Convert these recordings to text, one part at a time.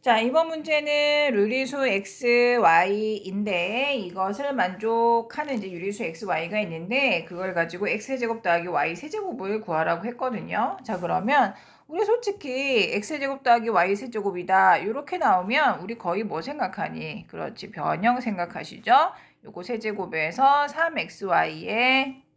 자, 이번 문제는 유리수 x, y인데 이것을 만족하는 이제 유리수 x, y가 있는데 그걸 가지고 x 제곱 더하기 y 세제곱을 구하라고 했거든요. 자, 그러면 우리 솔직히 x 제곱 더하기 y 세제곱이다. 이렇게 나오면 우리 거의 뭐 생각하니? 그렇지. 변형 생각하시죠? 요거 세제곱에서 3xy에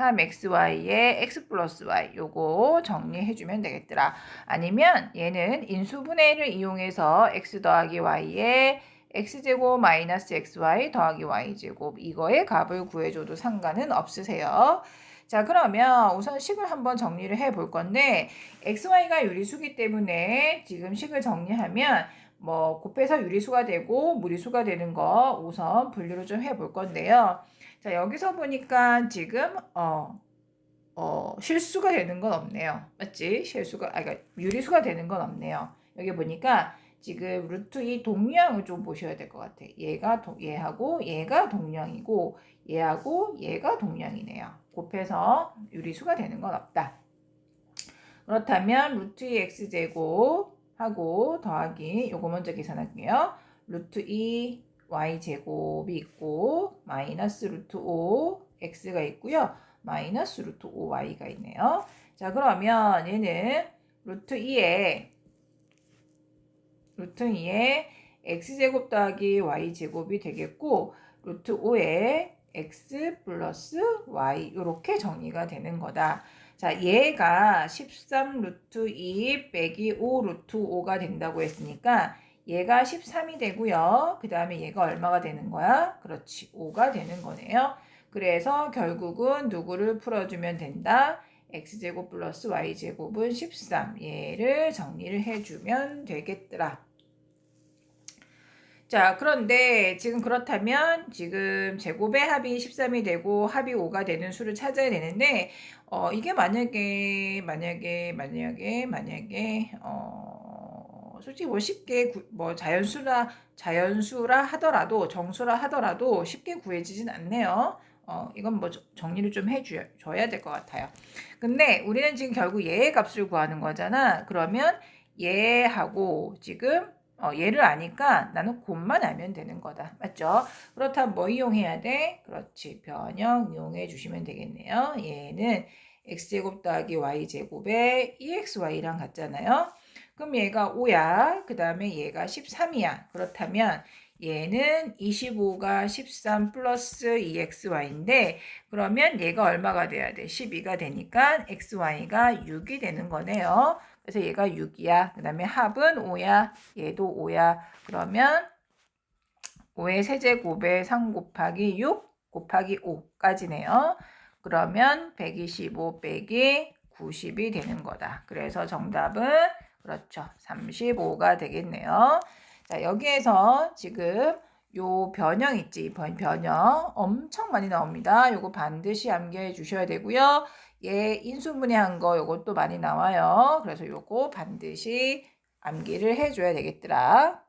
3xy에 x 플러스 y 요거 정리해주면 되겠더라. 아니면 얘는 인수분해를 이용해서 x 더하기 y에 x제곱 마이너스 xy 더하기 y제곱 이거의 값을 구해줘도 상관은 없으세요. 자 그러면 우선 식을 한번 정리를 해 볼 건데 xy가 유리수기 때문에 지금 식을 정리하면 뭐 곱해서 유리수가 되고 무리수가 되는 거 우선 분류를 좀 해 볼 건데요. 자, 여기서 보니까 지금 어, 어, 실수가 되는 건 없네요. 맞지? 실수가 아 그러니까 유리수가 되는 건 없네요. 여기 보니까 지금 루트 이 동량을 좀 보셔야 될 것 같아. 얘가 도, 얘하고 얘가 동량이고 얘하고 얘가 동량이네요. 곱해서 유리수가 되는 건 없다. 그렇다면 루트 2 x제곱 하고 더하기 요거 먼저 계산할게요. 루트 2 y제곱이 있고 마이너스 루트 5 x가 있고요. 마이너스 루트 5y가 있네요. 자 그러면 얘는 루트 2에 루트 2에 x제곱 더하기 y제곱이 되겠고 루트 5에 x 플러스 y 이렇게 정리가 되는 거다. 자 얘가 13 루트 2 빼기 5 루트 5가 된다고 했으니까 얘가 13이 되고요. 그 다음에 얘가 얼마가 되는 거야? 그렇지. 5가 되는 거네요. 그래서 결국은 누구를 풀어주면 된다? x제곱 플러스 y제곱은 13. 얘를 정리를 해주면 되겠더라. 자, 그런데 지금 그렇다면 지금 제곱의 합이 13이 되고 합이 5가 되는 수를 찾아야 되는데, 어, 이게 만약에, 만약에, 만약에, 만약에, 어, 솔직히 뭐 쉽게 구, 뭐 자연수라 자연수라 하더라도 정수라 하더라도 쉽게 구해지진 않네요. 어, 이건 뭐 정리를 좀 해줘야 될 것 같아요. 근데 우리는 지금 결국 얘의 값을 구하는 거잖아. 그러면 얘하고 지금 어, 얘를 아니까 나는 곱만 알면 되는 거다. 맞죠? 그렇다면 뭐 이용해야 돼? 그렇지. 변형 이용해 주시면 되겠네요. 얘는 x제곱 더하기 y제곱에 2xy랑 같잖아요. 그럼 얘가 5야. 그 다음에 얘가 13이야. 그렇다면 얘는 25가 13 플러스 2xy인데 그러면 얘가 얼마가 돼야 돼? 12가 되니까 xy가 6이 되는 거네요. 그래서 얘가 6이야. 그 다음에 합은 5야. 얘도 5야. 그러면 5의 세제곱에 3 곱하기 6 곱하기 5까지네요. 그러면 125 빼기 90이 되는 거다. 그래서 정답은 그렇죠. 35가 되겠네요. 자, 여기에서 지금 요 변형 있지, 변형 엄청 많이 나옵니다. 요거 반드시 암기해 주셔야 되고요. 얘 인수분해한 거 요것도 많이 나와요. 그래서 요거 반드시 암기를 해줘야 되겠더라.